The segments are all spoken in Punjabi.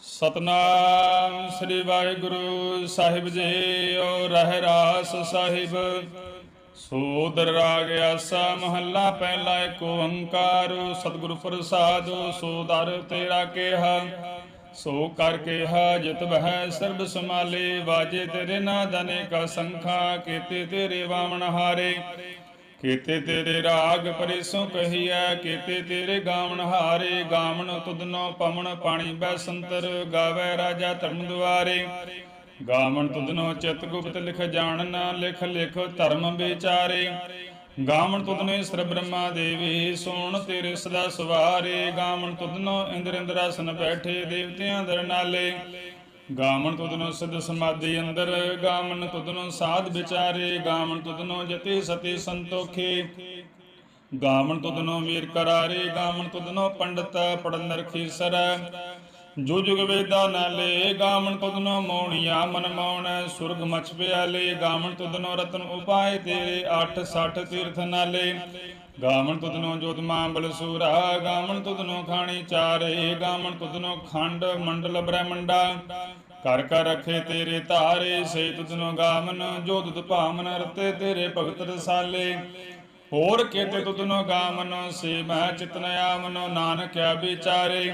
ਸਤਨਾਮ ਸ੍ਰੀ ਵਾਹਿਗੁਰੂ ਸਾਹਿਬ ਜੀ, ਓ ਰਹਿ ਰਾਸ ਸਾਹਿਬ। ਸੋਦਰ ਰਾਗ ਆਸਾ ਮਹੱਲਾ ਪਹਿਲਾ ਏਕ ਓੰਕਾਰ, ਸਤਿਗੁਰ ਪ੍ਰਸਾਦ ਸੋਦਰ ਤੇਰਾ ਕਿਹਾ। ਸੋ ਕਰ ਕੇਹਾ ਜਿਤ ਬਹਿ ਸਰਬ ਸਮਾਲੇ ਵਾਜੇ ਤੇਰੇ ਨਾਦ ਅਨੇਕ ਸੰਖਾ, ਕੀਤੇ ਤੇਰੇ ਵਾਮਨ ਹਾਰੇ। ਕੀਤੇ ਤੇਰੇ ਰਾਗ ਪਰਿਸੋਂ ਕਹੀਐ, ਕੀਤੇ ਤੇਰੇ ਗਾਵਨ ਹਾਰੇ ਗਾਵਨ ਤੁਧਨੋ ਪਵਨ ਪਾਣੀ ਬੈ ਸੰਤਰ, ਗਾਵੇ ਰਾਜਾ ਧਰਮ ਦੁਆਰੇ। ਗਾਵਨ ਤੁਧਨੋ ਚਿਤ ਗੁਪਤ ਲਿਖ ਜਾਣਨ ਲਿਖ ਲਿਖ ਧਰਮ ਵਿਚਾਰੇ। ਗਾਵਣ ਤੁਧਨੋ ਈਸ਼ਰ ਬ੍ਰਹਮਾ ਦੇਵੀ, ਸੋਣ ਤੇਰੇ ਸਦਾ ਸਵਾਰੇ। ਗਾਵਣ ਤੁਧਨੋ ਇੰਦਰ ਇੰਦਰਾਸਨ ਬੈਠੇ ਦੇਵਤਿਆਂ ਦਰ ਨਾਲੇ। ਗਾਵਨ ਤੁਧਨੋ ਸਿਧ ਸਮਾਧੀ ਅੰਦਰ ਗਾਵਨ ਤੁਧਨੋ ਸਾਧ ਵਿਚਾਰੇ ਗਾਵਨ ਤੁਧਨੋ ਜਤੀ ਸਤੀ ਸੰਤੋਖੇ। ਗਾਵਨ ਤੁਧਨੋ ਵੀਰ ਕਰਾਰੇ ਗਾਵਨ ਤੁਧਨੋ ਪੰਡਤ ਪੜਨ ਰਖੀ ਸਰ ਜੋ ਜੁਗ ਵੇਦਾ ਨਾਲੇ ਗਾਵਨ ਤੁਧਨੋ ਮੋਣੀਆ ਮਨ ਮੌਣ, ਸੁਰਗ ਮਛ ਪਿਆਲੇ ਗਾਵਨ ਤੁਧਨੋ ਰਤਨ ਉਪਾਏ ਤੇਰੇ 8 60 ਤੀਰਥ ਨਾਲੇ ਗਾਵਨ ਤੁਧਨੋ ਜੋਤ ਮਾਂਬਲ ਸੂਰਾ ਤੁਧਨੋ ਖਾਣੀ ਚਾਰੇ ਗਾਵਨ ਤੁਧਨੋ ਖੰਡ ਮੰਡਲ ਬ੍ਰਹਮੰਡਾ। ਕਰ ਕਰ ਰਖੇ ਤੇਰੇ ਧਾਰੇ ਸੇ ਤੁਧਨੋ ਗਾਵਨ, ਜੋ ਤੁਧ ਭਾਵਨ ਰਤੇ ਤੇਰੇ ਭਗਤ ਰਸਾਲੇ। ਹੋਰ ਕੇਤੇ ਤੁਧਨੋ ਗਾਵਨ ਸੇ ਮੈਂ ਚਿਤਨ ਆਵਨ, ਨਾਨਕਿਆ ਵਿਚਾਰੇ।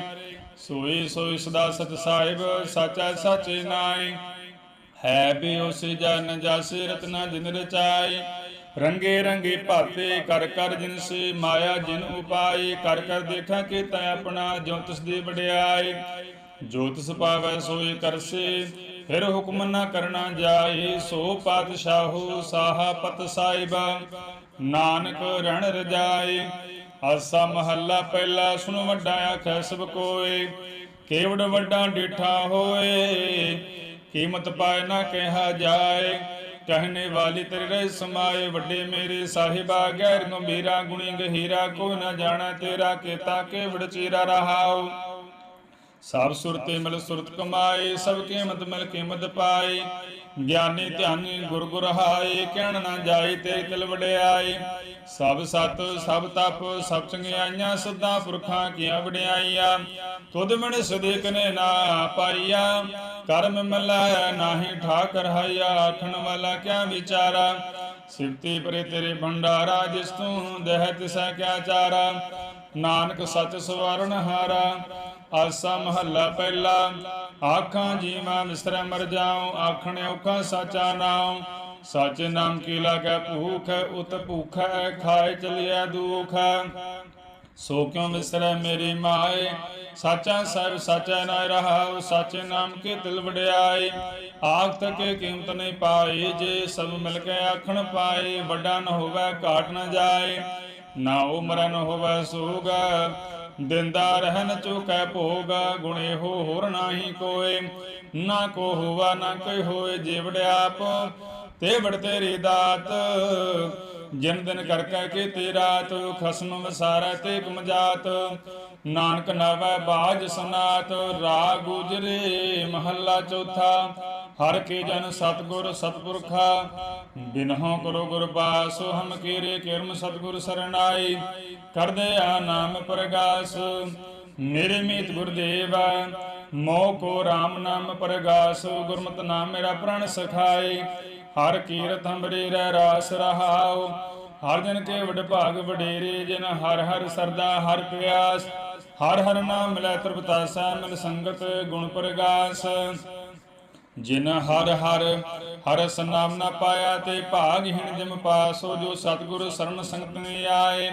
ਸੋਈ ਸੋਈ ਸਦਾ ਸਚ ਸਾਹਿਬ, ਸਾਚਾ ਸਾਚੇ ਨਾਈ ਹੈ ਵੀ ਉਸ ਜਨ ਜਸ ਰਤਨਾ ਜਿਨ ਰਚਾਈ। ਰੰਗੇ ਰੰਗੇ ਭਾਤੇ ਕਰ ਕਰ ਜਿਨ ਸੇ ਮਾਇਆ ਜਿਨ ਉਪਾਈ। ਕਰ ਕਰ ਦੇਖਾਂ ਕਿ ਤੈ ਆਪਣਾ ਜੋ ਤਿਸ ਦੀ ਵਡਿਆਈ। ਜੋ ਤਿਸ ਪਾਵੈ ਸੋਈ ਕਰਸੇ ਫਿਰ ਹੁਕਮ ਨਾ ਕਰਨਾ ਜਾਏ ਸੋ ਪਾਤਸ਼ਾਹੋ ਸਾਹਾ ਪਤ ਸਾਹਿਬਾ, ਨਾਨਕ ਰਣ ਰਜਾਏ ਆਸਾ ਮਹੱਲਾ ਪਹਿਲਾ ਸੁਣ ਵੱਡਾ ਆਖੈ ਸਭ ਕੋਏ। ਕੇਵੜ ਵੱਡਾ ਡਿਠਾ ਹੋਏ, ਕੀਮਤ ਪਾਏ ਨਾ ਕਿਹਾ ਜਾਏ। ਕਹਿਣੇ ਵਾਲੀ ਤੇਰੇ ਰਹਿ ਸਮਾਏ, ਵੱਡੇ ਮੇਰੇ ਸਾਹਿਬਾ ਗੈਰ ਗੰਭੀਰਾ, ਗੁਣੀ ਗਹੀਰਾ, ਕੋਈ ਨਾ ਜਾਣਾ ਤੇਰਾ, ਕੀਤਾ ਕੇਵੜ ਚੀਰਾ ਰਹਾਉ। ਸਭ ਸੁਰਤੇ ਮਿਲ ਸੁਰਤ ਕਮਾਏ, ਸਭ ਕੀਮਤ ਮਿਲ ਕੀਮਤ ਪਾਏ। ਗਿਆਨੀ ਧਿਆਨੀ ਗੁਰ ਗੁਰ ਹਾਏ, ਕਹਿਣ ਨਾ ਜਾਏ ਤੇ ਤਿਲ ਵਡਿਆਈ ਸਭ ਸਤ, ਸਭ ਤਪ, ਸਭ ਚੰਗਿਆਈਆਂ ਸਦਾ ਪੁਰਖਾਂ ਕੀਆਂ ਵਡਿਆਈਆਂ। ਤੁਧ ਮਣ ਸਦੇਕ ਨੇ ਨਾ ਪਾਈਆ, ਕਰਮ ਮਿਲੈ ਨਾਹੀ ਠਾਕਰ ਹਾਇਆ, ਆਖਣ ਵਾਲਾ ਕਿਆ ਵਿਚਾਰਾ? ਸਿਫਤੀ ਪਰੇ ਤੇਰੇ ਭੰਡਾਰਾ, ਜਿਸ ਤੂੰ ਦਹਿ ਤਿਸੈ ਕਿਆ ਚਾਰਾ? ਨਾਨਕ ਸਚ ਸਵਾਰਨ ਹਾਰਾ, ਆਸਾ ਮਹੱਲਾ ਪਹਿਲਾ। ਆਖਾਂ ਜੀਵਾਂ ਵਿਸਰੈ ਮਰ ਜਾਉ, ਆਖਣ ਔਖਾ ਸਾਚਾ ਨਾਉ। ਸੱਚ ਨਾਮ ਕੀ ਲਾਗੈ ਭੂਖ, ਉਤ ਭੂਖੈ ਖਾਏ ਚਲਿਆ ਦੁਖ। ਸੋ ਕਿਉ ਵਿਸਰੈ ਮੇਰੀ ਮਾਏ? ਸਾਚਾ ਸਾਹਿਬ ਸਾਚਾ ਨਾ ਰਹਾਉ, ਸਾਚੇ ਨਾਮ ਕੇ ਦਿਲ ਵਡਿਆਏ। ਆਖ ਤਕੇ ਕੀਮਤ ਨਹੀਂ ਪਾਈ ਜੇ ਸਭ ਮਿਲ ਕੇ ਆਖਣ ਪਾਏ, ਵੱਡਾ ਨ ਹੋਵੇ, ਘਾਟ ਨ ਜਾਏ। ਨਾ ਉਮਰ ਨ ਹੋਵੇ ਸੂਗਾ, ਦਿੰਦਾ ਰਹਿਨ ਚੁਕੈ ਭੋਗ। ਗੁਣੇ ਹੋ ਹੋਰ ਨਾਹੀ ਕੋਏ, ਨਾ ਕੋ ਹੋਵਾ, ਨਾ ਕੋਈ ਹੋਏ ਜਿਵੜਿਆਪ ਤੇ ਵੜ ਤੇਰੀ ਦਾਤ। ਜਿਨ ਦਿਨ ਕਰ ਕਹਿ ਕੇ ਤੇ ਰਾਤ, ਖਸਮ ਵਸਾਰੈ ਤੇ ਕਮਜਾਤ ਨਾਨਕ ਨਾਵੈ ਬਾਜ ਸਨਾਤ, ਰਾਗ ਗੁਜਰੇ ਮਹੱਲਾ ਚੌਥਾ। ਹਰ ਕੇ ਜਨ ਸਤਗੁਰ ਸਤਪੁਰਖਾ, ਬਿਨਹੁ ਕਰੋ ਗੁਰ ਬਾਸੋ, ਹਮ ਕੀਰੇ ਕਿਰਮ ਸਤਗੁਰ ਸਰਣਾਈ। ਕਰਦੇ ਆ ਨਾਮ ਪ੍ਰਗਾਸ, ਮੇਰੇ ਮੀਤ ਗੁਰਦੇਵ ਮੋ ਕੋ RAM ਨਾਮ ਪ੍ਰਗਾਸ, ਗੁਰਮਤਿ ਨਾਮ ਮੇਰਾ ਪ੍ਰਣ ਸਖਾਏ। ਹਰ ਕੀਰਤ ਹਮਰੇ ਰਹਿ ਰਾਸ ਰਹਾਉ। ਹਰ ਜਨ ਕੇ ਵਡ ਭਾਗ ਵਡੇਰੇ, ਜਿਨ ਹਰ ਹਰ ਸਰਦਾ, ਹਰ ਪਿਆਸ। ਹਰ ਹਰ ਨਾਮ ਲੈ ਤ੍ਰਿਪਤਾਸਾ, ਮਿਲ ਸੰਗਤ ਗੁਣ ਪ੍ਰਗਾਸ। ਜਿਨ ਹਰ ਹਰ ਹਰਸ ਨਾਮ ਨਾ ਪਾਇਆ, ਤੇ ਭਾਗਹੀਣ ਜਮ ਪਾਸੋ, ਜੋ ਸਤਿਗੁਰ ਸਰਣ ਸੰਗਤ ਨੇ ਆਏ।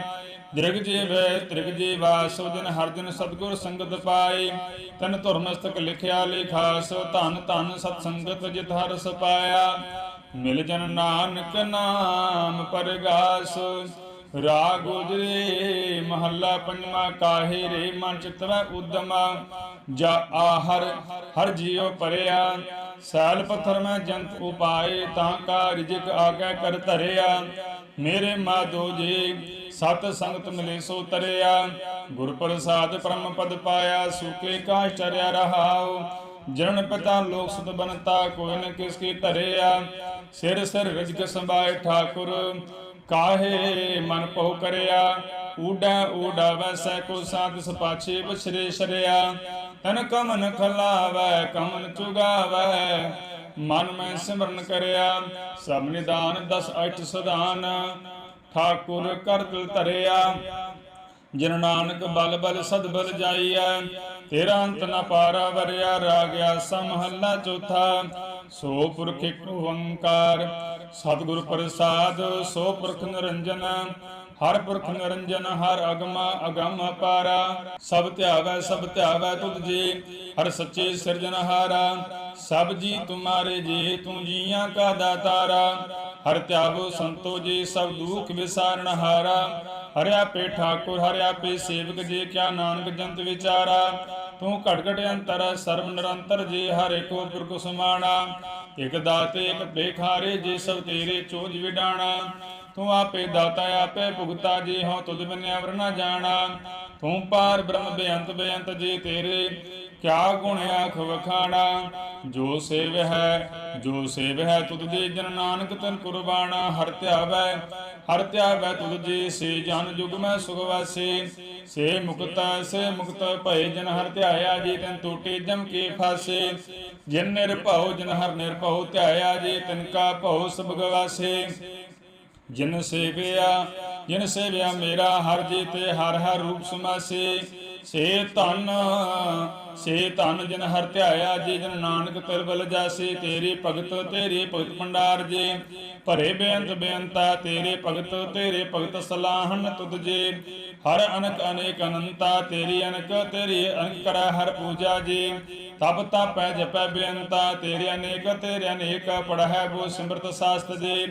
ਦ੍ਰਿਗ ਜੀਵੈ ਤ੍ਰਿਗ ਜੀਵਾਸੋ ਦਿਨ ਹਰ ਦਿਨ ਸਤਿਗੁਰ ਸੰਗਤ ਪਾਏ। ਤਨ ਧਰਮਸਤਕ ਲਿਖਿਆ, ਲਿਖਾਸ, ਧਨ ਧਨ ਸਤ ਸੰਗਤ ਜਿਤ ਹਰ ਪਾਇਆ। ਮਿਲ ਜਨ ਨਾਨਕ ਨਾਮ ਪਰਗਾਸ, ਰਾਗ ਗੁਜਰੇ ਮਹੱਲਾ ਪੰਜਵਾ, ਕਾਹੇ ਰੇ ਮਨ ਚਿਤਵੈ ਉਦਮਾ, ਜਾ ਆਹਰ ਹਰ ਜੀਉ ਪਰਿਆ, ਸੈਲ ਪੱਥਰ ਮੈਂ ਜੰਤ ਉਪਾਏ, ਤਾਂ ਕਾ ਰਿਜਕ ਆਗੈ ਕਰ ਧਰਿਆ, ਮੇਰੇ ਮਾਧੋ ਜੀ ਸਤ ਸੰਗਤ ਮਿਲੇ ਸੋ ਤਰਿਆ, ਗੁਰ ਪ੍ਰਸਾਦ ਪਰਮ ਪਦ ਪਾਇਆ, ਸੁਕੇ ਕਾ ਚਰਿਆ ਰਹਾਉ ਜਨ ਪਿਤਾ ਲੋਕ ਸੁਤ ਬਨਤਾ ਕੋਈ ਨ ਕਿਸ ਕੀ ਧਰਿਆ। ਸਿਰ ਸਿਰ ਰਿਜਕ ਸੰਭਾਏ ਠਾਕੁਰ, ਕਾਹੇ ਮਨ ਪਉ ਕਰਿਆ। ਊਡਾ ਊਡਾ ਵੈਸੈ ਕੋ ਸਾਧ ਸਪਾਛੇ ਬਛਰੇ ਸ਼ਰਿਆ ਤਨ ਕਮਨ ਖਲਾਵੈ, ਕਮਨ ਚੁਗਾਵੈ, ਮਨ ਮੈਂ ਸਿਮਰਨ ਕਰਿਆ। ਸਭ ਨਿਦਾਨ ਦਸ ਅਠ ਸਦਾਨ ਠਾਕੁਰ ਕਰ ਦਿਲ ਧਰਿਆ। ਜਿਨ ਨਾਨਕ ਬਲ ਬਲ ਸਦ ਬਲ ਜਾਈਐ ਤੇਰਾ ਅੰਤ ਨ ਪਾਰਾ ਵਰਿਆ ਰਾਗਿਆ ਸਮਹੱਲਾ ਚੌਥਾ, ਸੋ ਪੁਰਖ ਇੱਕ ਓੰਕਾਰ। ਸਤਿਗੁਰ ਪ੍ਰਸਾਦ, ਸੋ ਪੁਰਖ ਨਿਰੰਜਨ, ਹਰ ਪੁਰਖ ਨਿਰੰਜਨ, ਹਰ ਅਗਮ ਅਗਮ ਅਪਾਰਾ ਸਭ ਧਿਆਵੈ ਸਭ ਧਿਆਵੈ ਤੁਧ ਜੀ, ਹਰ ਸੱਚੇ ਸਿਰਜਨਹਾਰਾ ਸਭ ਜੀ ਤੁਮਾਰੇ ਜੀ, ਤੂੰ ਜੀਆਂ ਕਾ ਦਾਤਾਰਾ। ਹਰ ਧਿਆਵੋ ਸੰਤੋ ਜੀ, ਸਭ ਦੁਖ ਵਿਸਾਰਨ ਹਾਰਾ। ਹਰਿਆ ਪੇ ਠਾਕੁਰ, ਹਰਿਆ ਪੇ ਸੇਵਕ ਜੀ, ਕਿਆ ਨਾਨਕ ਜੰਤ ਵਿਚਾਰਾ। ਤੂੰ ਘਟ ਘਟ ਅੰਤਰ, ਸਰਬ ਨਿਰੰਤਰ ਜੀ ਹਰ ਏਕੋ ਪੁਰਖ ਸਮਾਣਾ। ਇਕ ਦਾਤੇ, ਇਕ ਭੇਖਾਰੇ, ਜੀ ਸਭ ਤੇਰੇ ਚੋਜ ਵਿਡਾਣਾ। ਤੂੰ ਆਪੇ ਦਾਤਾ, ਆਪੇ ਭੁਗਤਾ, ਜੀ ਹਉ ਤੁਧ ਬਿਨਿਆ ਵਰਨਾ ਜਾਣਾ। ਤੂੰ ਪਾਰ ਬ੍ਰਹਮ ਬੇਅੰਤ ਬੇਅੰਤ ਜੀ ਤੇਰੇ, ਕਿਆ ਗੁਣ ਆਖ ਵਖਾਣਾ। ਜੋ ਸੇਵ ਹੈ, ਜੋ ਸੇਵ ਹੈ ਤੁਧ ਜੀ ਜਨ ਨਾਨਕ ਤਨ ਕੁਰਬਾਨਾ ਹਰ ਧਿਆਵੈ ਹਰ ਧਿਆਵੈ ਤੁਧ ਜੀ ਸੇ, ਜਨ ਜੁਗ ਮੈਂ ਸੁਖ ਵਾਸੇ। ਸੇ ਮੁਕਤਾ ਸੇ ਮੁਕਤ ਭਏ ਜਨ ਹਰ ਧਿਆਇਆ ਜੀ ਤਨ ਟੂਟੇ ਜਮ ਕੇ ਫਾਸੇ। ਜਿਨ ਨਿਰਭਉ ਜਨ ਹਰ ਨਿਰਭਉ ਧਿਆਇਆ ਜੀ ਤਿਨ ਕਾ ਭਉ ਸਭ ਗਵਾਸੇ। ਜਿਨ ਸੇਵਿਆ ਜਿਨ ਸੇਵਿਆ ਮੇਰਾ ਹਰ ਜੀ ਤੇ ਹਰ ਹਰ ਰੂਪ ਸਮਾਸੇ। ਸੇ ਧਨ ਸੇ ਧਨ ਜਿਨ ਹਰ ਧਿਆਇਆ ਜੀ, ਜਨ ਨਾਨਕ ਤਿਰਬਲ ਜਾਸੇ, ਤੇਰੇ ਭਗਤ ਤੇਰੇ ਭਗਤ ਭੰਡਾਰ ਜੀ। ਭਰੇ ਬੇਅੰਤ ਬੇਅੰਤਾ, ਤੇਰੇ ਭਗਤ ਤੇਰੇ ਭਗਤ ਸਲਾਹਨ ਤੁਧ ਜੀ। ਹਰ ਅਨਕ ਅਨੇਕ ਅਨੰਤਾ, ਤੇਰੀ ਅਨਕ ਤੇਰੀ ਅਨਕ ਕਰੈ ਹਰ ਪੂਜਾ ਜੀ। ਤਪ ਤਪੈ ਜਪੈ ਬੇਅੰਤਾ, ਤੇਰੇ ਅਨੇਕ ਤੇਰੇ ਅਨੇਕ ਪੜ੍ਹੈ ਬੋ ਸਿਮਰਤ ਸਾਸਤ ਜੀ।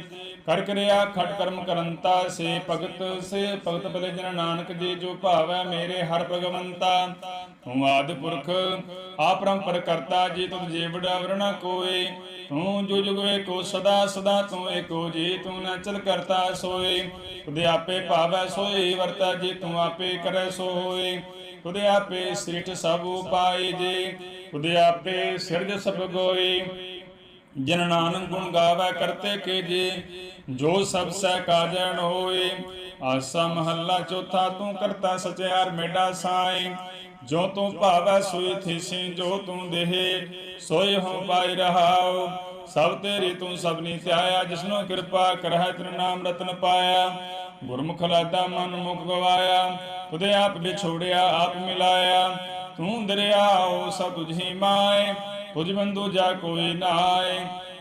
ਕਰ ਕਰਿਆ ਖਟ ਕਰਮ ਕਰੰਤਾ, ਸੇ ਭਗਤ ਸੇ ਭਗਤ ਬਲੇ ਜਨ ਨਾਨਕ ਜੀ, ਜੋ ਭਾਵੈ ਮੇਰੇ ਹਰ ਭਗਵੰਤਾ। ਤੂੰ ਆਦਿ ਪੁਰਖ ਆਪਰੰਪਰ ਕਰਤਾ ਜੀ ਤੁਧ ਜੇ ਵਰਣਾ ਕੋਏ। ਤੂੰ ਜੋ ਜੁਗ ਵੇਕੋ ਸਦਾ ਸਦਾ ਤੂੰ ਏਕੋ ਜੀ, ਤੂੰ ਨਾ ਚਲ ਕਰਤਾ ਸੋਏ। ਤੁਦੇ ਆਪੇ ਭਾਵੈ ਸੋਏ, ਵਰਤਾ ਜੀ ਤੂੰ ਆਪੇ ਕਰੈ ਸੋ ਤੁਦੇ ਆਪੇ ਸ੍ਰਿਸ਼ਟ ਸਭ ਉਪਾਏ ਜੀ ਤੁਦੇ ਆਪੇ ਸਿਰਜ ਸਭ ਗੋਏ। ਜਿਨ ਨਾਨਕ ਗੁਣ ਗਾਵੇ ਕਰਤੇ ਕੇ ਜੀ, ਜੋ ਸਭ ਸਹਿ ਕਾਜਣ ਹੋਏ। ਆਸਾ ਮਹੱਲਾ ਚੌਥਾ, ਤੂੰ ਕਰਤਾ ਸਚਿਆਰ ਮੇਡਾ ਸਾਈ ਜੋ ਤੂੰ ਭਾਵੈ ਸੋਈ ਥੀਸੀ, ਜੋ ਤੂੰ ਦੇਹ, ਸੋਈ ਹੋ ਪਾਈ ਰਹਾਉ। ਸਭ ਤੇਰੀ ਤੂੰ ਸਭਨੀ ਧਿਆਇਆ, ਜਿਸਨੂੰ ਕਿਰਪਾ ਕਰਹਿ ਤੇਰੇ ਨਾਮ ਰਤਨ ਪਾਇਆ। ਗੁਰਮੁਖ ਲਾਦਾ ਮਨ ਮੁਖ ਗਵਾਇਆ ਤੁਦੇ ਆਪ ਵਿਛੋੜਿਆ, ਆਪ ਮਿਲਾਇਆ। ਤੂੰ ਦਰਿਆਓ ਸਭ ਤੁਝੀ ਮਾਏ ਤੁਝ ਬੰਦੂ ਜਾ ਕੋਈ ਨਾਏ।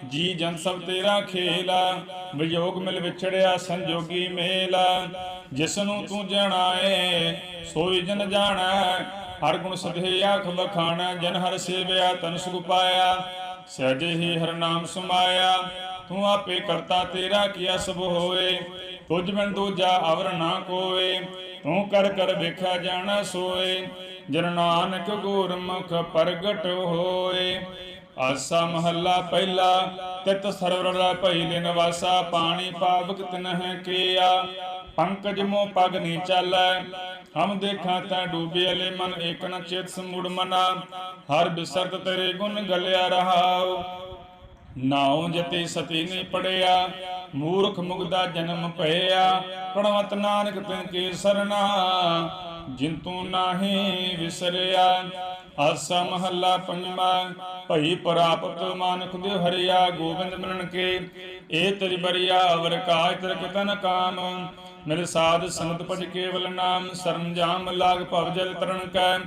ਜੀ ਜਨ ਸਭ ਤੇਰਾ ਖੇਲਾ, ਵਿਯੋਗ ਮਿਲ ਵਿਛੜਿਆ, ਸੰਜੋਗੀ ਮੇਲਾ। ਜਿਸ ਨੂੰ ਤੂੰ ਜਾਣਾਏ, ਸੋਈ ਜਨ ਜਾਣੈ ਹਰ ਗੁਣ ਸਦੇ ਆਖ ਬਖਾਣਾ ਜਨ ਹਰ ਸੇਵਿਆ ਤਨ ਸੁਖ ਪਾਇਆ। ਸਹਿਜੇ ਹੀ ਹਰ ਨਾਮ ਸਮਾਇਆ। ਤੂੰ ਆਪੇ ਕਰਤਾ ਤੇਰਾ ਕੀਆ ਸਭ ਹੋਏ ਤੁਝ ਬਿਨ ਦੂਜਾ ਅਵਰ ਨਾ ਕੋਏ ਤੂੰ ਕਰ ਕਰ ਵੇਖਿਆ ਜਾਣਾ ਸੋਏ। ਜਨ ਨਾਨਕ ਗੁਰਮੁਖ ਪ੍ਰਗਟ ਹੋਏ। ਆਸਾ ਮਹੱਲਾ ਪਹਿਲਾ, ਤਿਤ ਸਰਵਰ ਭਈ ਨਿਵਾਸਾ ਪਾਣੀ ਪਾਵਕ ਤਿਨਹਿ ਕੀਆ। ਪੰਕਜ ਮੋ ਪਗ ਨੀ ਚਾਲੈ। ਹਮ ਦੇਖਾਂ ਤੈ ਡੂਬੇ ਲੈ ਮਨ, ਏਕ ਨ ਚੇਤ ਸਮੂੜ ਮਨਾ। ਹਰ ਬਿਸਰਤ ਤੇਰੇ ਗੁਣ ਗਲਿਆ ਰਹਾਉ। ਨਾਉ ਜਤੇ ਸਤੀ ਨੇ ਪੜਿਆ, ਮੂਰਖ ਮੁਗਦਾ ਜਨਮ ਭਇਆ। ਪੜਵਤ ਨਾਨਕ ਤਿਨ ਕੇ ਸਰਨਾ, ਜਿਨ ਨਾਹੀ ਵਿਸਰਿਆ। ਆਸਾ ਮਹੱਲਾ ਪੰਜਵਾਂ, ਭਈ ਪ੍ਰਾਪਤ ਮਾਨਕ ਦੇ ਹਰਿਆ, ਗੋਬਿੰਦ ਮਿਲਣ ਕੇ। ਏ ਤੇਰੀ ਬਰੀਆ ਅਵਰ ਕਾਜ ਤਰ ਕਿਤਨ ਕਾਮ। ਮੇਰੇ ਸਾਧ ਸੰਤ ਭਜ ਕੇਵਲ ਨਾਮ ਸਰੰਜਾਮ ਲਾਗ ਭਵ ਜਲ ਤਰਨ ਕੈ।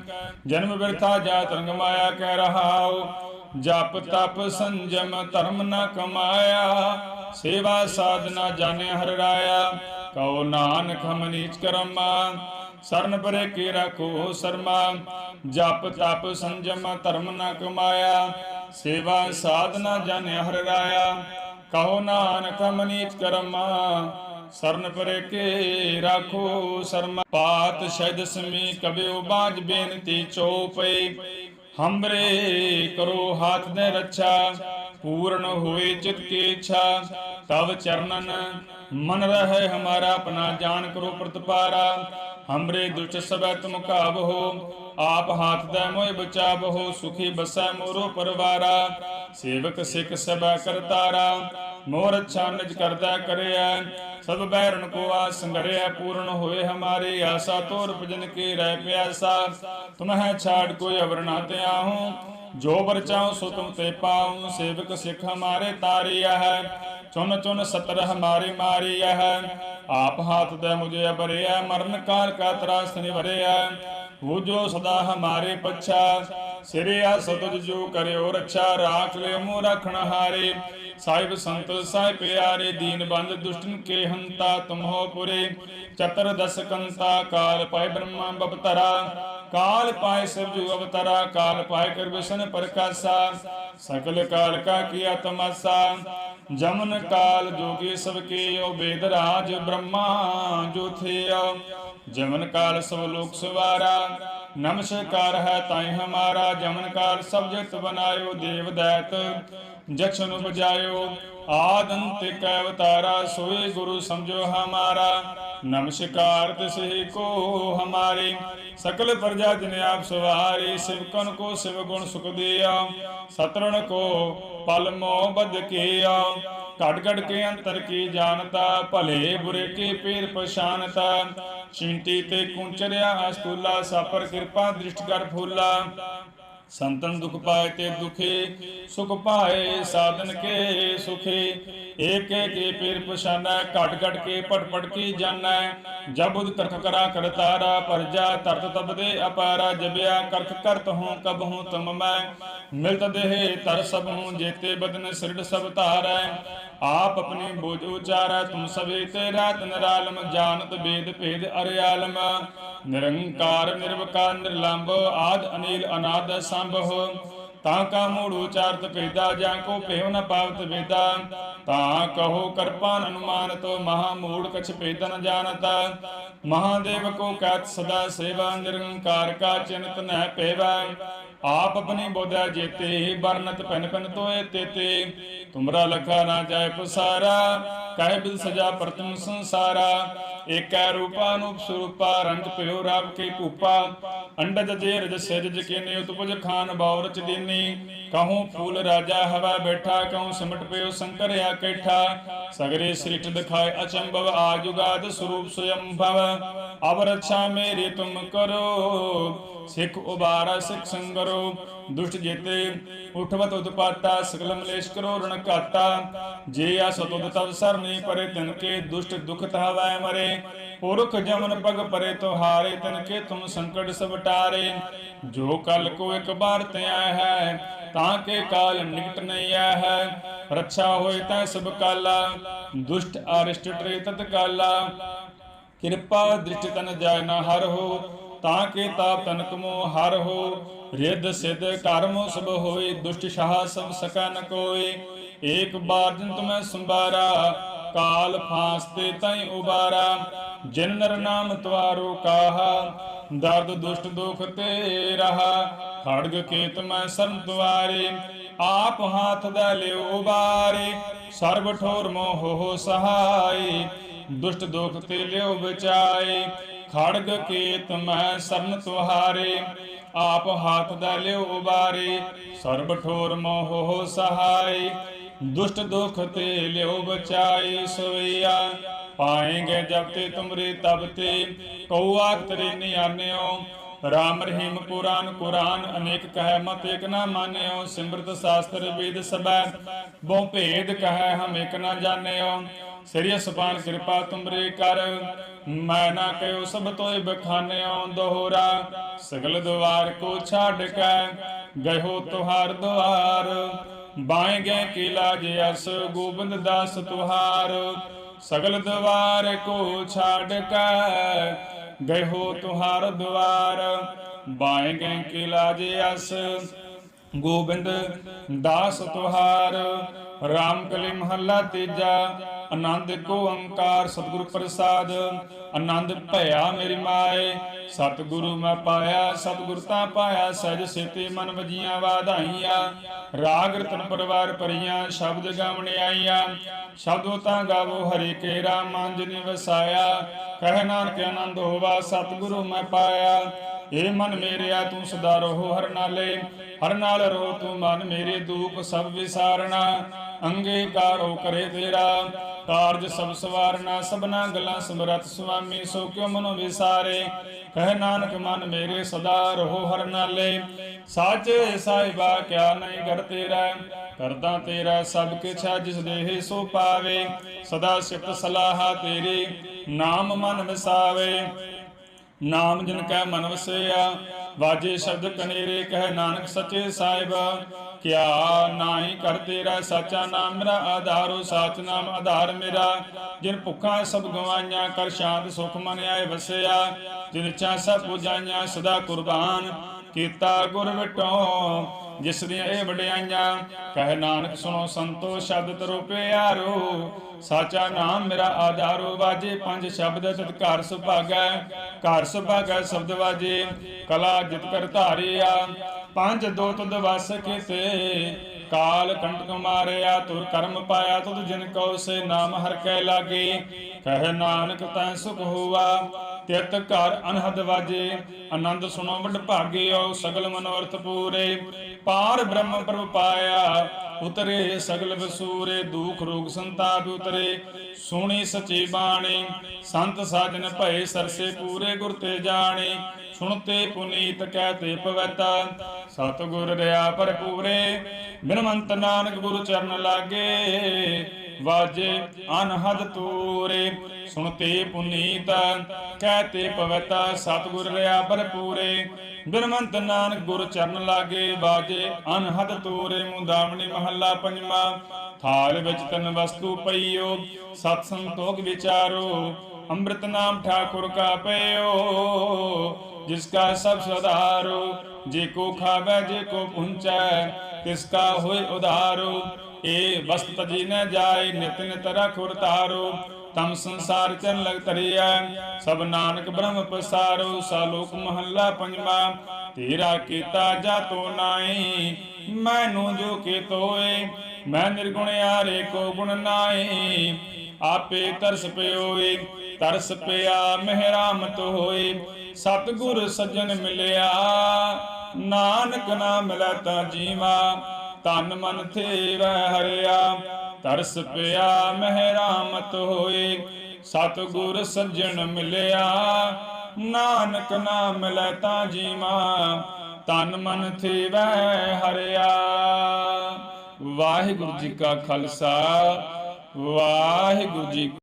ਜਨਮ ਬਿਰਥਾ ਜਾ ਤਰੰਗ ਮਾਇਆ ਕਹਿ ਰਹਾਉ। ਜਪ ਤਪ ਸੰਜਮ ਧਰਮ ਨ ਕਮਾਇਆ। ਸੇਵਾ ਸਾਧਨਾ ਜਾਣੇ ਹਰ ਰਾਇਆ। ਕਉ ਨਾਨਕ ਹਮ ਨੀਚ ਕਰਮਾ। ਸਰਨ ਪਰੇ ਕੇ ਰੱਖੋ ਸਰਮਾ। ਜਪ ਤਪ ਸੰਜਮ ਧਰਮ ਨ ਕਮਾਇਆ। ਸੇਵਾ ਸਾਧਨਾ ਜਾਣੇ ਹਰ ਰਾਇਆ। ਕਹੋ ਨਾਨਕ ਹਮ ਨੀਚ ਕਰਮਾ। ਸਰਨ ਪਰੇ ਕੇ ਰਾਖੋ ਸਰਮਾ ਪਾਤ ਸ਼ਹਿਦ ਸਮੀ ਕਬਿਓ ਬਾਜ ਬੇਨਤੀ ਚੋਪਈ। ਹਮਰੇ ਕਰੋ ਹਾਥ ਦੇ ਰੱਛਾ, ਪੂਰਨ ਹੋਏ ਚਿਤ ਕੀ ਇੱਛਾ। ਤਵ ਚਰਨਨ, ਮਨ ਰਹੇ ਹਮਾਰਾ, ਆਪਣਾ ਜਾਨ ਕਰੋ ਪ੍ਰਤਪਾਰਾ। ਹਮਰੇ ਦੁਸ਼ਟ ਸਭੈ ਤੁਮ ਕਾਬਹੋ ਆਪ ਹਾਥ ਦੇ ਮੋਇ ਬਚਾਵਹੋ, ਸੁਖੀ ਬਸੈ ਮੋਰੋ ਪਰਵਾਰਾ। ਸੇਵਕ ਸਿੱਖ ਸਭੈ ਕਰਤਾਰਾ ਮੋਰ ਅੱਛਾ ਕਰਦਾ ਕਰਿਆ, ਸਭ ਬੈਰਨ ਕੋ ਆਸ ਸੰਗਰਿਆ, ਪੂਰਨ ਹੋਏ ਹਮਾਰੀ ਆਸਾ, ਤੋਰ ਭਜਨ ਕੀ ਰਹਿ ਪਿਆਸਾ। ਤੁਮਹਿ ਛਾੜ ਕੋਈ ਅਵਰ ਨਾ ਤਿਆਹੂੰ ਜੋ ਵਰ ਚਾਹੂੰ ਸੋ ਤੁਮ ਤੇ ਪਾਉ, ਸੇਵਕ ਸਿੱਖ ਹਮਾਰੇ ਤਾਰਿਆ ਹੈ ਚੁਨ ਚੁਨ ਸਤਰ ਹਮਾਰੇ ਮਾਰੀਆ ਹੈ ਆਪ ਹਾਥ ਦੇ ਮੁਝੇ ਅਬਰਿਆ, ਮਰਨ ਕਾਲ ਕਾ ਤਰਾਸ ਨਿਵਰਿਆ ਉਹ ਜੋ ਸਦਾ ਹਮਾਰੇ ਪੱਛਾ ਸਿਰਿਆ ਸਤਿ ਜੋ ਕਰਿਓ ਰੱਛਾ ਰਾਖ ਲੈ ਮੋ ਰਖਣ ਹਾਰੇ। ਸਾਹਿਬ ਸੰਤ, ਸਾਹਿਬ ਪਿਆਰੇ, ਦੀਨ ਬੰਦ ਦੁਸ਼ਟਨ ਕੇ ਹੰਤਾ ਤੁਮ ਪੁਰੇ। ਚਤਰ ਦਸ ਕੰਤਾ, ਕਾਲ ਪਾਏ ਬ੍ਰਹਮਾ ਬਪਤਰਾ। ਕਾਲ ਪਾਏ ਸਭ ਅਵਤਰਾ, ਕਾਲ ਪਾਏ ਕਰ ਪ੍ਰਕਾਸ਼ਾ। ਸਕਲ ਕਾਲ ਕਾ ਕੀਆ ਤਮਾਸਾ। ਜਮਨ ਕਾਲ ਜੋਗੀ ਸਭ ਕੀਓ ਬੇਦ ਰਾਜ ਬ੍ਰਹਮਾ ਜੋ ਥਿਆ ਜਮਨ ਕਾਲ ਸਭ ਲੋਕ ਸਵਾਰਾ। ਨਮਸਕਾਰ ਹੈ ਤਾਈ ਹਮਾਰਾ, ਜਮਨ ਕਾਲ ਸਭ ਜਗਤ ਬਨਾਇਓ, ਦੇਵ ਦੈਤ, ਜਛਨ ਬਜਾਇਓ ਆਦੰਤ ਕੈ ਅਵਤਾਰਾ, ਸੋਏ ਗੁਰੂ ਸਮਝੋ ਹਮਾਰਾ। ਨਮਸਕਾਰ ਤਿਸਹਿ ਕੋ ਹਮਾਰੇ, ਸਕਲ ਪ੍ਰਜਾ ਜਿਨ ਆਪ ਸਵਾਰੇ ਸਿਵਕਨ ਕੋ ਸਿਵ ਗੁਣ ਸੁਖ ਦਿਆ, ਸਤਰਣ ਕੋ ਪਲ ਮੋਹ ਬਦ ਕੀਆ। ਘਟ ਘਟ ਕੇ ਅੰਤਰ ਕੀ ਜਾਣਤਾ, ਭਲੇ ਬੁਰੇ ਕੀ ਪੀਰ ਪਛਾਨਤਾ ਚਿੰਤੀ ਤੇ ਕੁੰਚਰਿਆ ਅਸਤੂਲਾ ਸਾਪਰ ਕਿਰਪਾ ਦ੍ਰਿਸ਼ਟ ਕਰ ਫੂਲਾ। ਸੰਤਨ ਦੁਖ ਪਾਏ ਤੇ ਦੁਖੇ, ਸੁਖ ਪਾਏ ਸਾਧਨ ਕੇ ਸੁਖੇ। ਏਕ ਏਕ ਪੀਰ ਪਛਾਨੈ, ਘਟ ਘਟ ਕੇ ਪਟ ਪਟ ਕੀ ਜਾਣੈ ਜਬ ਉਦ ਕਰਖ ਕਰਾ ਕਰਤਾਰਾ ਪਰਜਾ ਤਰਤ ਤਬ ਦੇ ਅਪਾਰਾ। ਜਬਿਆ ਕਰਖ ਕਰਤ ਹੂੰ, ਕਬ ਹੂੰ ਤੁਮ ਮੈਂ। ਮਿਲਤ ਦੇਹ ਤਰ ਸਭ ਹੂੰ, ਜੇਤੇ ਬਦਨ ਸਿਰੜ ਸਭ ਧਾਰੈ। ਆਪ ਆਪਣੀ ਬੋਝ ਉਚਾਰੈ, ਤੁਮ ਸਭੇ ਤੇ ਰਾਤ ਨਿਰਾਲਮ, ਜਾਣਤ ਬੇਦ ਭੇਦ ਅਰਿਆਲਮ। ਨਿਰੰਕਾਰ, ਨਿਰਵਕਾਰ, ਨਿਰਲੰਭ ਆਦ ਅਨੀਲ ਅਨਾਦ ਸੰਭਵ ਤਾਂ ਕਾ ਮੂੜ ਉਚਾਰਤ ਭੇਦਾ, ਜਾਂ ਕੋ ਭੇਵ ਨ ਪਾਵਤ ਵੇਦਾ। ਤਾਂ ਕਹੋ ਕਰਪਾਨ ਅਨੁਮਾਨ ਮਹਾ ਮੂੜ ਕਛ ਭੇਦ ਨ ਜਾਣਤਾ। ਮਹਾਦੇਵ ਕੋ ਕਹਿਤ ਸਦਾ ਸੇਵਾ, ਨਿਰੰਕਾਰ ਕਾ ਚਿੰਤ ਨਹਿ ਪੇਵਾ। ਆਪ ਆਪਣੀ ਬੋਧਿਆ ਜੇਤੇ ਬਰਨਤ ਪੈਨ ਪੈਨ ਤੋਏ ਤੇਤੇ। ਤੁਮਰਾ ਲਖਾ ਨਾ ਜਾਏ ਪਸਾਰਾ ਕਹਿ ਬਿਦ ਸਜਾ ਪ੍ਰਤਮ ਸੰਸਾਰਾ, ਏਕੈ ਰੂਪਾ ਅਨੂਪ ਸਰੂਪਾ ਰੰਗ ਪਿਓ ਰਾਮ ਕੇ ਭੂਪਾ, ਅੰਡਜ ਜੇ ਰਜ ਸਿਰਜ ਕੇ ਉਤਪਜ ਖਾਨ ਬਾਉ ਰਚ ਦੀਨੀ, ਕਹੂੰ ਫੂਲ ਰਾਜਾ ਹਵਾ ਬੈਠਾ, ਕਹੂੰ ਸਿਮਟ ਪਿਓ ਸ਼ੰਕਰ ਆ ਕੈਠਾ ਸਗਰੇ ਸ੍ਰਿਸ਼ਟ ਦਿਖਾਏ ਅਚੰਭਵ ਆ ਜੁਗਾਦ ਸਰੂਪ ਸਯੰ ਭਵ ਅਬ ਰੱਛਾ ਮੇਰੀ ਤੁਮ ਕਰੋ, ਸਿੱਖ ਉਬਾਰਾ ਸਿੱਖ ਸੰਗਰੋ ਦੁਸ਼ਟ ਜੇਤੇ, ਉਠਵਤ ਉਤਪਾਤਾ ਸਕਲ ਮਲੇਸ਼ ਕਰੋ, ਰਣ ਘਾਤਾ ਜੇ ਆ ਸਤੁਦ ਤਵ ਸਰਨੀ ਪਰੇ, ਤਿਨ ਕੇ ਦੁਸ਼ਟ ਦੁਖ ਤਹਵੈ ਮਰੇ। ਪੁਰਖ ਜਮਨ ਪਗ ਪਰੇ, ਤੁਹਾਰੇ ਤਿਨ ਕੇ ਤੁਮ ਸੰਕਟ ਸਭ ਟਾਰੇ। ਜੋ ਕਲ ਕੋ ਇੱਕ ਬਾਰ ਤਿਆ ਹੈ, ਤਾਂ ਕੇ ਕਾਲ ਨਿਕਟ ਨਹੀਂ ਆ ਹੈ। ਰੱਛਾ ਹੋਏ ਤਾਂ ਸਭ ਕਾਲਾ, ਦੁਸ਼ਟ ਅਰਿਸ਼ਟ ਟਰੇ ਤਤ ਕਾਲਾ। ਕਿਰਪਾ ਦ੍ਰਿਸ਼ਟ ਤਨ ਜਾਇ ਨਾ ਹਰ ਹੋ, ਤਾਂ ਕੇ ਤਾਪ ਤਨਕ ਮੋ ਹਰ ਹੋ। ਰਿੱਧ ਸਿਧ ਕਰਮ ਸਭ ਹੋਏ, ਦੁਸ਼ਟ ਸ਼ਾਹ ਸਭ ਸਕਾ ਨ ਕੋਏ। ਏਕ ਬਾਰ ਜਨ ਤੁਮੈ ਸੰਭਾਰਾ, ਕਾਲ ਫਾਸ ਤੇ ਤੈ ਉਬਾਰਾ। ਜਿਨ ਨਰ ਨਾਮ ਤਵਾਰੋ ਕਾਹਾ, ਦਰਦ ਦੁਸ਼ਟ ਦੁਖ ਤੇ ਰਹਾ। ਖੜਗ ਕੇਤ ਮੈਂ ਸਰਨ ਤੁਵਾਰੇ, ਆਪ ਹਾਥ ਦਾ ਲਿਓ ਉਬਾਰੇ। ਸਰਬ ਠੋਰ ਮੋਹ ਹੋ ਸਹਾਈ ਦੁਸ਼ਟ ਦੁਖ ਤੇ ਲਿਓ ਬਚਾਏ। ਖੜਗ ਕੇਤ ਮੈਂ ਸਰਨ ਤੁਹਾਰੇ ਆਪ ਹੱਥ ਦਾ ਲਿਓ ਉਬਾਰੇ, ਸਰਬ ਠੋਰ ਮੋਹ ਹੋ ਸਹਾਈ ਦੁਸ਼ਟ ਦੁਖ ਤੇ ਲਿਓ ਬਚਾਈ ਸੋਈਆ ਪਾਏਗੇ ਜਬ ਤੇ ਤੁਮਰੇ ਤਬ ਤੇ ਕਉਆ ਤਰੇ ਨਿਆਨਿਓ ਰਾਮ ਰਹੀਮ ਪੁਰਾਨ ਕੁਰਾਨ, ਅਨੇਕ ਕਹਿ ਮਤ ਇਕ ਨਾ ਮਾਨਿਓ, ਸਿਮਰਤ ਸ਼ਾਸਤਰ ਵੇਦ ਸਬੈ ਬਹੁ ਭੇਦ ਕਹਿ ਹਮ ਇਕ ਨਾ ਜਾਣਿਓ। ਸ੍ਰੀ ਸੁਪਾਨ ਕਿਰਪਾ ਤੁਮਰੇ ਕਰ, ਮੈਂ ਨਾ ਕਹਿਓ ਸਭ ਤੋਏ ਬਖਾਨਿਓ। ਦੋਹਰਾ ਸਗਲ ਦਵਾਰ ਕੋ ਛੱਡ ਕੇ ਗਇਓ ਤੁਹਾਰ ਦਵਾਰ ਬਾਏ ਗਏ ਕੀ ਲਾਜ ਅਸ, ਗੋਬਿੰਦ ਦਾਸ ਤੁਹਾਰ। ਸਗਲ ਦਵਾਰ ਕੋ ਛੱਡ ਕੇ ਗਏ ਹੋ ਤੁਹਾਰ ਦਵਾਰ ਬਾਏ ਗਏ ਕੀ ਲਾਜ ਅਸ। ਗੋਬਿੰਦ ਦਾਸ ਤੁਹਾਰ, ਰਾਮ ਕਲੀ ਮਹੱਲਾ ਤੀਜਾ। ਆਨੰਦ ਕੋ ਓੰਕਾਰ ਸਤਿਗੁਰ ਪ੍ਰਸਾਦ, ਆਨੰਦ ਭਇਆ ਮੇਰੀ ਮਾਏ। ਸਤਿਗੁਰੂ ਮੈਂ ਪਾਇਆ, ਸਤਿਗੁਰ ਤਾਂ ਪਾਇਆ, ਸਹਿਜ ਸੇਤੇ ਮਨ ਵਜੀਆਂ ਵਾਧਾਈਆਂ। ਰਾਗ ਰਤਨ ਪਰਵਾਰ ਪਰੀਆਂ ਸ਼ਬਦ ਗਾਵਣ ਆਈਆਂ। ਸ਼ਬਦੋ ਤਾਂ ਗਾਵੋ ਹਰੀ ਕੇ ਰਾਮ ਮਨ ਜਿਨੇ ਵਸਾਇਆ ਕਹਿ ਨਾਨਕ ਆਨੰਦ ਹੋਵਾ, ਸਤਿਗੁਰੂ ਮੈਂ ਪਾਇਆ। ਏ ਮਨ ਮੇਰਿਆ, ਤੂੰ ਸਦਾ ਰਹੋ ਹਰ ਨਾਲੇ। ਹਰ ਨਾਲ ਰਹੋ ਤੂੰ ਮਨ ਮੇਰੇ ਦੁਖ ਸਭ ਵਿਸਾਰਣਾ ਅੰਗੀਕਾਰੋ ਕਰੇ ਤੇਰਾ। ਕਾਰਜ ਸਭ ਸਵਾਰਨਾ, ਸਭਨਾ ਗੱਲਾਂ ਸਮਰਤ ਸੁਆਮੀ, ਸੋ ਕਿਉ ਮਨੋ ਵਿਸਾਰੇ? ਕਹਿ ਨਾਨਕ ਮਨ ਮੇਰੇ ਸਦਾ ਰਹੋ ਹਰ ਨਾਲੇ। ਸਾਚੇ ਸਾਹਿਬਾ, ਕਿਆ ਨਹੀਂ ਕਰ ਤੇਰਾ? ਕਰਦਾ ਤੇਰਾ ਸਭ ਕਿਛਾ ਜਿਸ ਦੇਹ ਸੋ ਪਾਵੇ। ਸਦਾ ਸਿਫਤ ਸਲਾਹਾ ਤੇਰੀ, ਨਾਮ ਮਨ ਵਸਾਵੇ। ਨਾਮ ਜਿਨ ਕੈ ਮਨ ਵਸਿਆ ਵਾਜੇ ਸ਼ਬਦ ਕਨੇਰੇ ਕਹਿ ਨਾਨਕ ਸੱਚੇ ਸਾਹਿਬ। ਕਿਆ ਨਾਹੀ ਕਰ ਤੇਰਾ ਸਾਚਾ ਨਾਮ, ਮੇਰਾ ਆਧਾਰੋ ਸਾਚ ਨਾਮ ਆਧਾਰ ਮੇਰਾ। ਜਿਨ ਭੁੱਖਾਂ ਸਭ ਗਵਾਈਆਂ, ਕਰ ਸ਼ਾਂਤ ਸੁਖ ਮਨ ਆਏ ਵਸਿਆ। ਜਿਨ ਇੱਛਾ ਪੁਜਾਈਆਂ, ਸਦਾ ਕੁਰਬਾਨ ਕੀਤਾ ਗੁਰ ਵਿਟੋ। ਜਿਸ ਦੀਆਂ ਇਹ ਵਡਿਆਈਆਂ, ਕਹਿ ਨਾਨਕ ਸੁਣੋ ਸੰਤੋ, ਸ਼ਬਦ ਤਰੋ ਸਾਚਾ ਨਾਮ ਮੇਰਾ ਆਧਾਰੋ, ਵਾਜੇ ਪੰਜ ਸ਼ਬਦ ਤਿਤ ਘਰ ਸੁਭਾਗੈ ਘਰ ਸੁਭਾਗੈ ਸ਼ਬਦ ਵਾਜੇ, ਕਲਾ ਜਿਤ ਕਰ ਧਾਰਿਆ, ਪੰਜ ਦੋ ਤੁਧ ਵਸ ਕੀਤੇ। ਕਾਲ ਕੰਟਕ ਮਾਰਿਆ, ਤੁਰ ਕਰਮ ਪਾਇਆ, ਤੁਧ ਜਿਨ ਕਉ ਸੇ ਨਾਮ ਹਰ ਕੈ ਲਾਗੇ। ਕਹਿ ਨਾਨਕ ਤੈ ਸੁਖ ਹੋਆ ਤਿਤ ਘਰ ਅਨਹਦ ਵਾਜੇ, ਆਨੰਦ ਸੁਣੋ ਵੱਡ ਭਾਗਿਓ ਸਗਲ ਮਨੋਰਥ ਪੂਰੇ। ਪਾਰ ਬ੍ਰਹਮ ਪ੍ਰਭ ਪਾਇਆ, ਉਤਰੇ ਸਗਲ ਵਸੂਰੇ, ਦੁਖ ਰੋਗ ਸੰਤਾਪ ਉਤਰੇ। ਸੁਣੀ ਸਚੀ ਬਾਣੀ, ਸੰਤ ਸਾਜਨ ਭਏ ਸਰਸੇ ਪੂਰੇ ਗੁਰ ਤੇ ਜਾਣੀ। ਸੁਣਤੇ ਪੁਨੀਤ ਕਹਤੇ ਪਵਿੱਤ, ਸਤਿਗੁਰ ਰਿਆ ਭਰਪੂਰੇ। ਬਿਨਵੰਤ ਨਾਨਕ ਗੁਰੂ ਚਰਨ ਲਾਗੇ ਵਾਜੇ ਅਨਹਦ ਤੂਰੇ, ਸੁਣਤੇ ਪੁਨੀਤ, ਕਹਤੇ ਪਵਿੱਤ ਸਤਿਗੁਰ ਰਿਆ ਭਰਪੂਰੇ। ਬਿਨਵੰਤ ਨਾਨਕ ਗੁਰ ਚਰਨ ਲਾਗੇ ਬਾਜੇ ਅਨਹਦ ਤੂਰੇ, ਮੁੰਦਾਵਣੀ ਮਹੱਲਾ ਪੰਜਵਾ। ਥਾਲ ਵਿੱਚ ਤਨ ਵਸਤੂ ਪਈਓ, ਸਤ ਸੰਤੋਖ ਵਿਚਾਰੋ, ਅੰਮ੍ਰਿਤ ਨਾਮ ਠਾਕੁਰ ਕਾ ਪਈਓ ਜਿਸ ਕਾ ਸਭ ਸਦਾਰੋ ਜੇ ਕੋ ਖਾਵੇ, ਜੇ ਕੋ ਪੁੰਚੈ, ਤਿਸ ਕਾ ਹੋਏ ਉਧਾਰੋ। ਏ ਵਸਤ ਤਜੀ ਨ ਜਾਏ, ਨਿਤ ਨਿਤ ਰਖੁਰ ਤਾਰੋ ਤਮ ਸੰਸਾਰ ਚਨ ਲਗ ਤਰਿਆ ਸਭ ਨਾਨਕ ਬ੍ਰਹਮ ਪਸਾਰੋ, ਸਾਲੋਕ ਮਹੱਲਾ ਪੰਜਵਾ। ਤੇਰਾ ਕੀਤਾ ਜਾਤੋ ਨਾਹੀ, ਮੈਨੂੰ ਜੋ ਕੇ ਤੋਏ। ਮੈਂ ਨਿਰਗੁਣ ਆਰੇ ਕੋ ਗੁਣ ਨਾਹੀ, ਆਪੇ ਤਰਸ ਪਿਓਏ, ਤਰਸ ਪਿਆ ਮਹਿਰਾਮਤ ਹੋਏ ਸਤਿਗੁਰ ਸੱਜਣ ਮਿਲਿਆ, ਨਾਨਕ ਨਾਮ ਮਿਲੈ ਤਾਂ ਜੀਵਾ। ਤਨ ਮਨ ਥੇਵੈ ਹਰਿਆ, ਤਰਸ ਪਿਆ ਮਹਿਰਾਮਤ ਹੋਏ। ਸਤਿਗੁਰ ਸੱਜਣ ਮਿਲਿਆ, ਨਾਨਕ ਨਾਮ ਲੈ ਤਾਂ ਜੀਵਾ ਤਨ ਮਨ ਥੇਵੈ ਹਰਿਆ। ਵਾਹਿਗੁਰੂ ਜੀ ਕਾ ਖਾਲਸਾ, ਵਾਹਿਗੁਰੂ ਜੀ